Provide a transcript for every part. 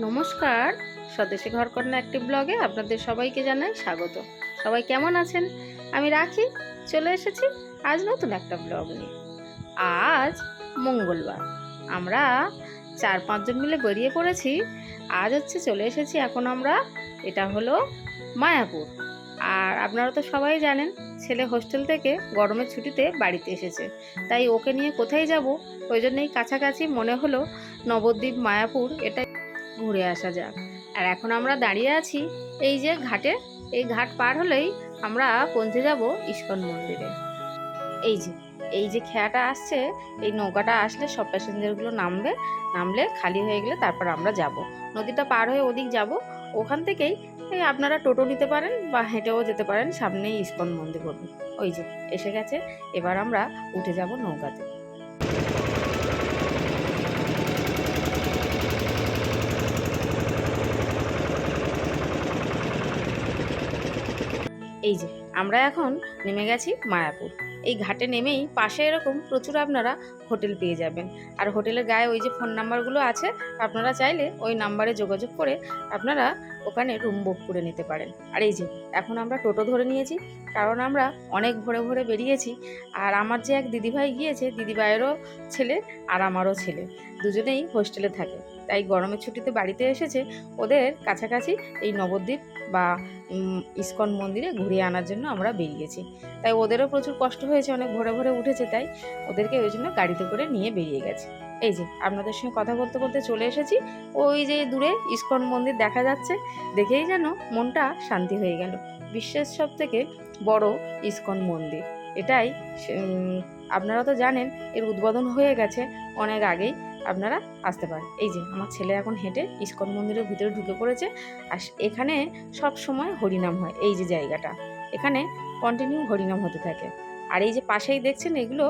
নমস্কার। স্বদেশী ঘরকন্যা একটি ব্লগে আপনাদের সবাইকে জানাই স্বাগত। সবাই কেমন আছেন? আমি রাখি। চলে এসেছি আজ নতুন একটা ব্লগ নিয়ে। আজ মঙ্গলবার। আমরা চার পাঁচজন মিলে বেরিয়ে পড়েছি। আজ হচ্ছে চলে এসেছি এখন আমরা, এটা হলো মায়াপুর। আর আপনারা তো সবাই জানেন, ছেলে হোস্টেল থেকে গরমের ছুটিতে বাড়িতে এসেছে। তাই ওকে নিয়ে কোথায় যাব? ওই জন্যই কাছাকাছি মনে হলো নবদ্বীপ, মায়াপুর এটা ঘুরে আসা যাক। আর এখন আমরা দাঁড়িয়ে আছি এই যে ঘাটে। এই ঘাট পার হলেই আমরা পৌঁছে যাব ইস্কন মন্দিরে। এই যে এই যে খেয়াটা আসছে, এই নৌকাটা আসলে সব প্যাসেঞ্জারগুলো নামবে, নামলে খালি হয়ে গেলে তারপর আমরা যাব। নদীটা পার হয়ে ওদিক যাব। ওখান থেকেই এই আপনারা টোটো নিতে পারেন বা হেঁটেও যেতে পারেন সামনেই ইস্কন মন্দির ওই যে, এসে গেছে। এবার আমরা উঠে যাব নৌকাতে। এই যে, আমরা এখন নেমে গেছি মায়াপুর। এই ঘাটে নেমেই পাশে এরকম প্রচুর আপনারা হোটেল পেয়ে যাবেন। আর হোটেলের গায়ে ওই যে ফোন নাম্বারগুলো আছে, আপনারা চাইলে ওই নাম্বারে যোগাযোগ করে আপনারা ওখানে রুম বুক করে নিতে পারেন। আর এই যে, এখন আমরা টোটো ধরে নিয়েছি, কারণ আমরা অনেক ভোরে ভোরে বেরিয়েছি, আর আমার যে এক দিদিভাই গিয়েছে, দিদিভাইয়েরও ছেলে আর আমারও ছেলে, দুজনেই হোস্টেলে থাকে। তাই গরমের ছুটিতে বাড়িতে এসেছে, ওদের কাছাকাছি এই নবদ্বীপ বা ইস্কন মন্দিরে ঘুরিয়ে আনার জন্য আমরা বেরিয়েছি। তাই ওদেরও প্রচুর কষ্ট হয়েছে, অনেক ভোরে ভোরে উঠেছে, তাই ওদেরকে ওই জন্য গাড়িতে করে নিয়ে বেরিয়ে গেছে। এই যে, আপনাদের সঙ্গে কথা বলতে বলতে চলে এসেছি। ওই যে দূরে ইস্কন মন্দির দেখা যাচ্ছে। দেখেই যেন মনটা শান্তি হয়ে গেল। বিশ্বের সব থেকে বড় ইস্কন মন্দির। এটাই আপনারা তো জানেন, এর উদ্বোধন হয়ে গেছে অনেক আগেই। আপনারা আসতে পারেন। এই যে, আমার ছেলে এখন হেঁটে ইস্কন মন্দিরের ভিতরে ঢুকে পড়েছে। আর এখানে সব সময় হরিনাম হয়। এই যে জায়গাটা। এখানে কন্টিনিউ হরিনাম হতে থাকে। আর এই যে পাশেই দেখছেন এগুলো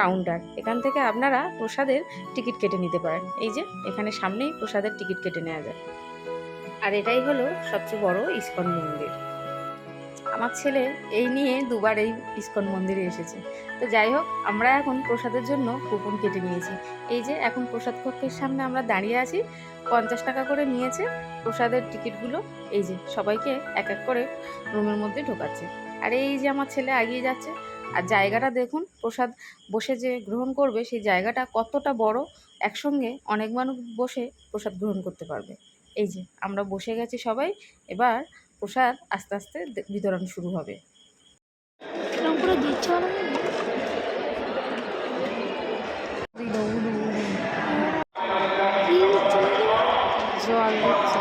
কাউন্টার এখান থেকে আপনারা প্রসাদের টিকিট কেটে নিতে পারেন। এই যে এখানে সামনেই প্রসাদের টিকিট কেটে নেওয়া যায়। আর এটাই হলো সবচেয়ে বড় ইস্কন মন্দির। আমার ছেলে এই নিয়ে দুবার এই ইস্কন মন্দিরে এসেছে। তো যাই হোক, আমরা এখন প্রসাদের জন্য কুপন কেটে নিয়েছি। এই যে এখন প্রসাদ কক্ষের সামনে আমরা দাঁড়িয়ে আছি। পঞ্চাশ টাকা করে নিয়েছে প্রসাদের টিকিটগুলো এই যে সবাইকে এক এক করে রুমের মধ্যে ঢোকাচ্ছে। আর এই যে আমার ছেলে এগিয়ে যাচ্ছে আর জায়গাটা দেখুন প্রসাদ বসে যে গ্রহণ করবে সেই জায়গাটা কতটা বড় একসঙ্গে অনেক মানুষ বসে প্রসাদ গ্রহণ করতে পারবে। এই যে আমরা বসে গেছি সবাই এবার প্রসাদ আস্তে আস্তে বিতরণ শুরু হবে। দিচ্ছে না কি দিচ্ছে নাকি? জল দিচ্ছে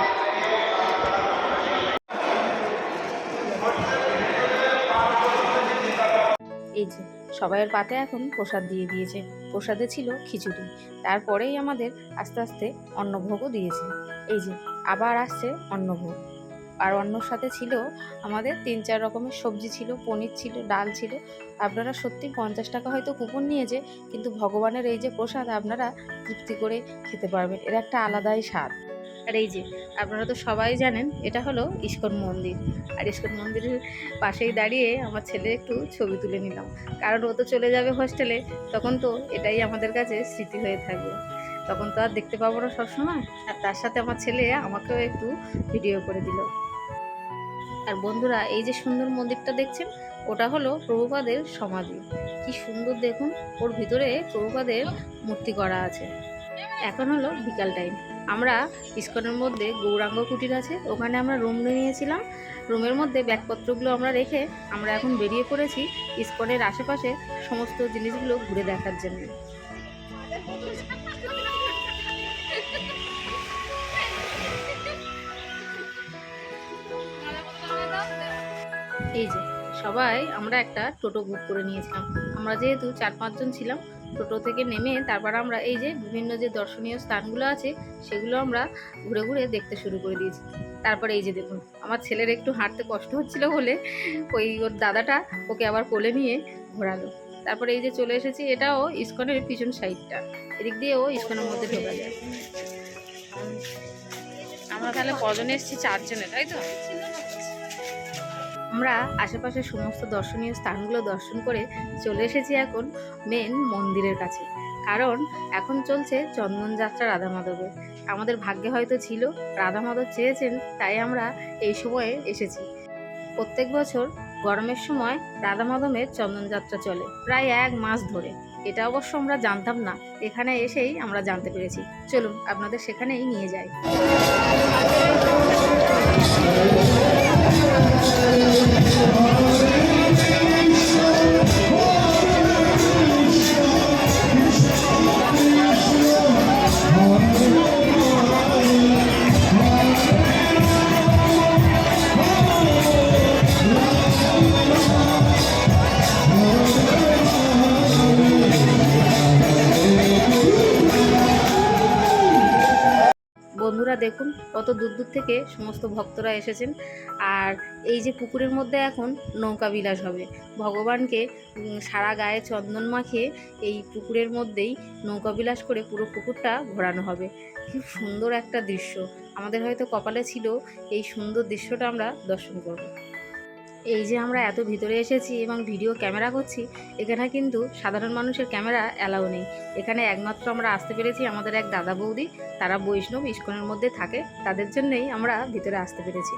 এই যে সবাইয়ের পাতে এখন প্রসাদ দিয়ে দিয়েছে। প্রসাদে ছিল খিচুড়ি। তারপরেই আমাদের আস্তে আস্তে অন্নভোগও দিয়েছে। এই যে, আবার আসছে অন্নভোগ। আর অন্নর সাথে ছিল আমাদের তিন চার রকমের সবজি ছিল, পনির ছিল, ডাল ছিল। আপনারা সত্যি পঞ্চাশ টাকা হয়তো কুপন নিয়েছে, কিন্তু ভগবানের এই যে প্রসাদ আপনারা তৃপ্তি করে খেতে পারবেন। এর একটা আলাদাই স্বাদ। আর এই যে, আপনারা তো সবাই জানেন, এটা হলো ইস্কন মন্দির। আর ইস্কন মন্দিরের পাশেই দাঁড়িয়ে আমার ছেলে একটু ছবি তুলে নিলাম। কারণ ও তো চলে যাবে হোস্টেলে, তখন তো এটাই আমাদের কাছে স্মৃতি হয়ে থাকবে তখন তো আর দেখতে পাবো না সবসময়। আর তার সাথে আমার ছেলে আমাকেও একটু ভিডিও করে দিল। আর বন্ধুরা, এই যে সুন্দর মন্দিরটা দেখছেন, ওটা হলো প্রভুপাদের সমাধি। কি সুন্দর দেখুন, ওর ভিতরে প্রভুপাদের মূর্তি করা আছে। এখন হলো বিকাল টাইম আমরা ইস্কনের মধ্যে গৌরাঙ্গ কুটির আছে, ওখানে আমরা রুম নিয়েছিলাম। রুমের মধ্যে ব্যাগপত্রগুলো আমরা রেখে আমরা এখন বেরিয়ে পড়েছি ইস্কনের আশেপাশে সমস্ত জিনিসগুলো ঘুরে দেখার জন্য। এই যে সবাই আমরা একটা টোটো বুক করে নিয়েছিলাম। আমরা যেহেতু চার পাঁচজন ছিলাম, টোটো থেকে নেমে তারপর আমরা এই যে বিভিন্ন যে দর্শনীয় স্থানগুলো আছে, সেগুলো আমরা ঘুরে ঘুরে দেখতে শুরু করে দিয়েছি। তারপরে এই যে দেখুন, আমার ছেলের একটু হাঁটতে কষ্ট হচ্ছিল বলে ওই ওর দাদাটা ওকে আবার কোলে নিয়ে ঘোরালো। তারপরে এই যে চলে এসেছি, এটাও ইস্কনের পিছন সাইডটা। এদিক দিয়েও ইস্কনের মধ্যে ঢোকা যায়। আমরা তাহলে কজন এসেছি? চারজনে, তাই তো? আমরা আশেপাশের সমস্ত দর্শনীয় স্থানগুলো দর্শন করে চলে এসেছি এখন মেন মন্দিরের কাছে। কারণ এখন চলছে চন্দন যাত্রা রাধা মাধবের আমাদের ভাগ্যে হয়তো ছিল, রাধা মাধব চেয়েছেন, তাই আমরা এই সময়ে এসেছি। প্রত্যেক বছর গরমের সময় রাধা মাধবের চন্দনযাত্রা চলে, প্রায় এক মাস ধরে। এটা অবশ্য আমরা জানতাম না, এখানে এসেই আমরা জানতে পেরেছি। চলুন, আপনাদের সেখানেই নিয়ে যাই। দেখুন কত দূর দূর থেকে সমস্ত ভক্তরা এসেছেন। আর এই যে পুকুরের মধ্যে এখন নৌকা বিলাস হবে। ভগবানকে সারা গায়ে চন্দন মাখিয়ে এই পুকুরের মধ্যেই নৌকা বিলাস করে পুরো পুকুরটা ঘোরানো হবে। খুব সুন্দর একটা দৃশ্য। আমাদের হয়তো কপালে ছিল এই সুন্দর দৃশ্যটা আমরা দর্শন করব। এই যে আমরা এত ভিতরে এসেছি এবং ভিডিও ক্যামেরা করছি, এখানে কিন্তু সাধারণ মানুষের ক্যামেরা অ্যালাউ নেই। এখানে একমাত্র আমরা আসতে পেরেছি আমাদের এক দাদা বৌদি, তারা বৈষ্ণব, ইস্কনের মধ্যে থাকে, তাদের জন্যেই আমরা ভিতরে আসতে পেরেছি।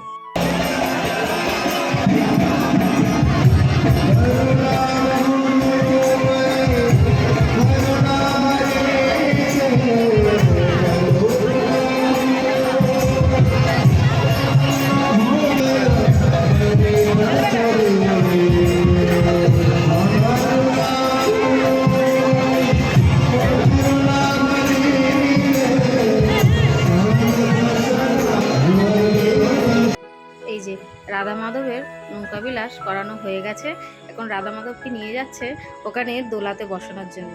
রাধা মাধবের নৌকা বিলাস করানো হয়ে গেছে। এখন রাধা মাধবকে নিয়ে যাচ্ছে ওখানে দোলাতে বসানোর জন্য।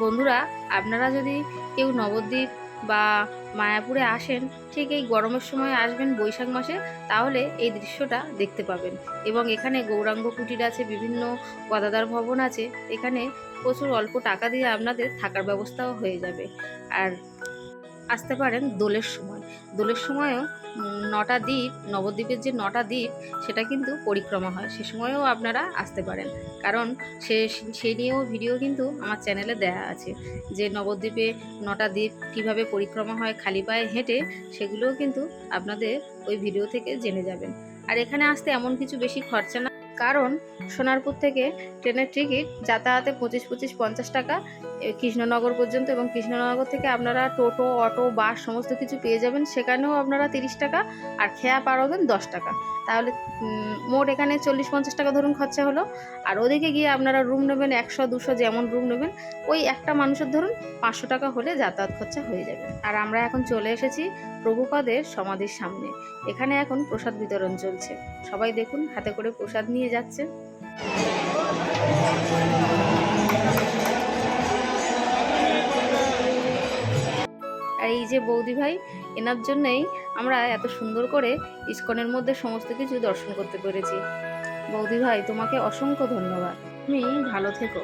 বন্ধুরা, আপনারা যদি কেউ নবদ্বীপ বা মায়াপুরে আসেন, ঠিক এই গরমের সময় আসবেন বৈশাখ মাসে, তাহলে এই দৃশ্যটা দেখতে পাবেন। এবং এখানে গৌরাঙ্গ কুটির আছে, বিভিন্ন গদাদার ভবন আছে। এখানে প্রচুর অল্প টাকা দিয়ে আপনাদের থাকার ব্যবস্থাও হয়ে যাবে। আর আসতে পারেন দোলের সময়। দোলের সময়ও নটা দ্বীপ, নবদ্বীপের যে নটা দ্বীপ, সেটা কিন্তু পরিক্রমা হয়। সে সময়েও আপনারা আসতে পারেন। কারণ সে সে নিয়েও ভিডিও কিন্তু আমার চ্যানেলে দেয়া আছে যে নবদ্বীপে নটা দ্বীপ কীভাবে পরিক্রমা হয়, খালি পায়ে হেঁটে, সেগুলোও কিন্তু আপনাদের ওই ভিডিও থেকে জেনে যাবেন। আর এখানে আসতে এমন কিছু বেশি খরচা না। কারণ সোনারপুর থেকে ট্রেনের টিকিট যাতায়াতে পঁচিশ পঁচিশ, পঞ্চাশ টাকা কৃষ্ণনগর পর্যন্ত এবং কৃষ্ণনগর থেকে আপনারা টোটো, অটো, বাস সমস্ত কিছু পেয়ে যাবেন। সেখানেও আপনারা তিরিশ টাকা আর খেয়া পারবেন দশ টাকা। তাহলে মোট এখানে চল্লিশ পঞ্চাশ টাকা ধরুন খরচা হলো। আর ওদিকে গিয়ে আপনারা রুম নেবেন একশো, দুশো যেমন রুম নেবেন, ওই একটা মানুষের ধরুন পাঁচশো টাকা হলে যাতায়াত খরচা হয়ে যাবে। আর আমরা এখন চলে এসেছি প্রভুপাদের সমাধির সামনে। এখানে এখন প্রসাদ বিতরণ চলছে। সবাই দেখুন, হাতে করে প্রসাদ নিয়ে যাচ্ছে। যে বৌদি ভাই, এনার জন্যেই আমরা এত সুন্দর করে ইস্কনের মধ্যে সমস্ত কিছু দর্শন করতে পেরেছি। বৌদি ভাই, তোমাকে অসংখ্য ধন্যবাদ। তুমি ভালো থেকো।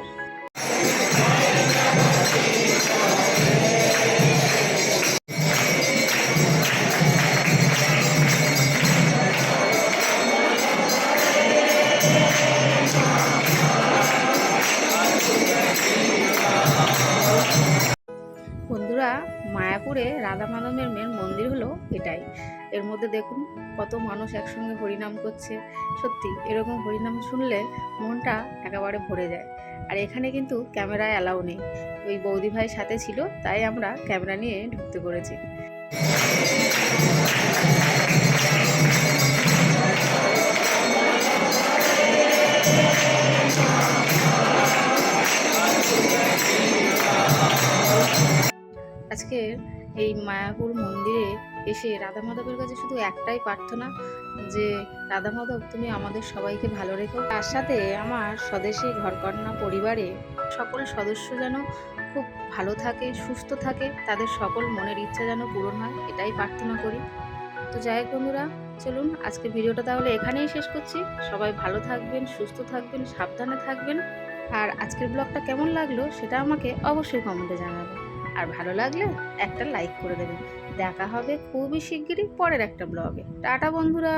মায়াপুরে রাধা মাধবের মেন মন্দির হলো এটাই। এর মধ্যে দেখুন কত মানুষ একসঙ্গে হরিনাম করছে। সত্যি, এরকম হরিনাম শুনলে মনটা একেবারে ভরে যায়। আর এখানে কিন্তু ক্যামেরা অ্যালাউ নেই। ওই বৌদি ভাই সাথে ছিল, তাই আমরা ক্যামেরা নিয়ে ঢুকতে পেরেছি আজকে এই মায়াপুর মন্দিরে এসে রাধা মাধবের কাছে শুধু একটাই প্রার্থনা যে, রাধা মাধব, তুমি আমাদের সবাইকে ভালো রেখো। তার সাথে আমার স্বদেশী ঘরকন্যা পরিবারে সকল সদস্য যেন খুব ভালো থাকে, সুস্থ থাকে, তাদের সকল মনের ইচ্ছা যেন পূরণ হয়, এটাই প্রার্থনা করি। তো যাই বন্ধুরা, চলুন আজকে ভিডিওটা তাহলে এখানেই শেষ করছি। সবাই ভালো থাকবেন, সুস্থ থাকবেন, সাবধানে থাকবেন। আর আজকের ব্লগটা কেমন লাগল সেটা আমাকে অবশ্যই কমেন্টে জানাবেন। আর ভালো লাগলে একটা লাইক করে দেবেন। দেখা হবে খুবই শিগগিরই পরের একটা ব্লগে টাটা, বন্ধুরা!